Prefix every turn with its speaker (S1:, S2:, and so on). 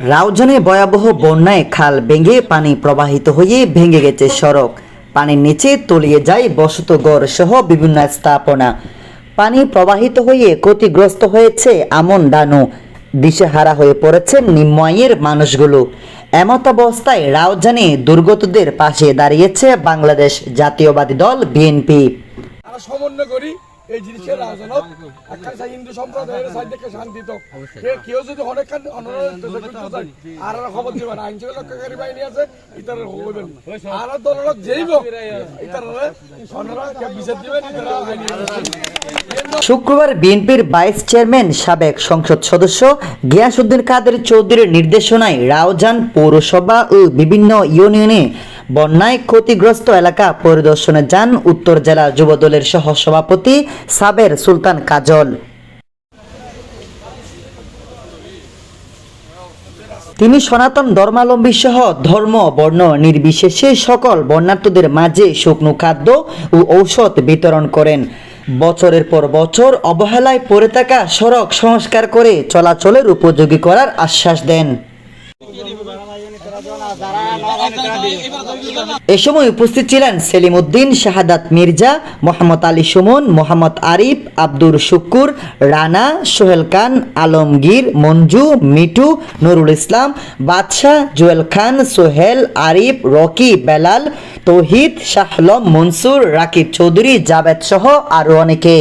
S1: রাউজানে ভয়াবহ বন্যায় খাল ভেঙে পানি প্রবাহিত হয়ে ভেঙে গেছে সড়ক। পানির নিচে তলিয়ে যায় বসত গড় সহ বিভিন্ন স্থাপনা। পানি প্রবাহিত হয়ে ক্ষতিগ্রস্ত হয়েছে আমন ডানু। দিশেহারা হয়ে পড়েছে নিম্ন আয়ের মানুষগুলো। এমত অবস্থায় রাউজানে দুর্গতদের পাশে দাঁড়িয়েছে বাংলাদেশ জাতীয়বাদী দল বিএনপি।
S2: সমন্বয় করি। এই জিনিসের একটা হিন্দু সম্প্রদায়ের সাইড থেকে শান্তি তো। কেউ যদি অনেক আর খবর আইন শৃঙ্খলা রক্ষাকারী বাহিনী আছে ইতার হইবেন আর দলের যেইব ইতার সন্ধ্যা বিচার দিবেন ইতারা
S1: শুক্রবার বিএনপির ভাইস চেয়ারম্যান সাবেক সংসদ সদস্য গিয়াসউদ্দিন কাদের চৌধুরীর নির্দেশনায় রাউজান পৌরসভা ও বিভিন্ন ইউনিয়নে বন্যায় ক্ষতিগ্রস্ত এলাকা পরিদর্শনে যান উত্তর জেলা যুবদলের সহ সভাপতি সাবের সুলতান কাজল। তিনি সনাতন ধর্মাবলম্বী সহ ধর্ম, বর্ণ নির্বিশেষে সকল বর্ণার্থীদের মাঝে শুকনো খাদ্য ও ঔষধ বিতরণ করেন। বছরের পর বছর অবহেলায় পড়ে থাকা সড়ক সংস্কার করে চলাচলের উপযোগী করার আশ্বাস দেন। এ সময় উপস্থিত ছিলেন সেলিম উদ্দিন শাহাদাত মির্জা, মোহাম্মদ আলী সুমন, মোহাম্মদ আরিফ, আব্দুর শুকুর রানা, সোহেল খান, আলমগীর, মঞ্জু মিটু নুরুল ইসলাম, বাদশাহ, জুয়েল খান, সোহেল, আরিফ, রকি, বেলাল, তৌহিদ, শাহলম, মনসুর, রাকিব চৌধুরী জাবেদ সহ আরও অনেকে।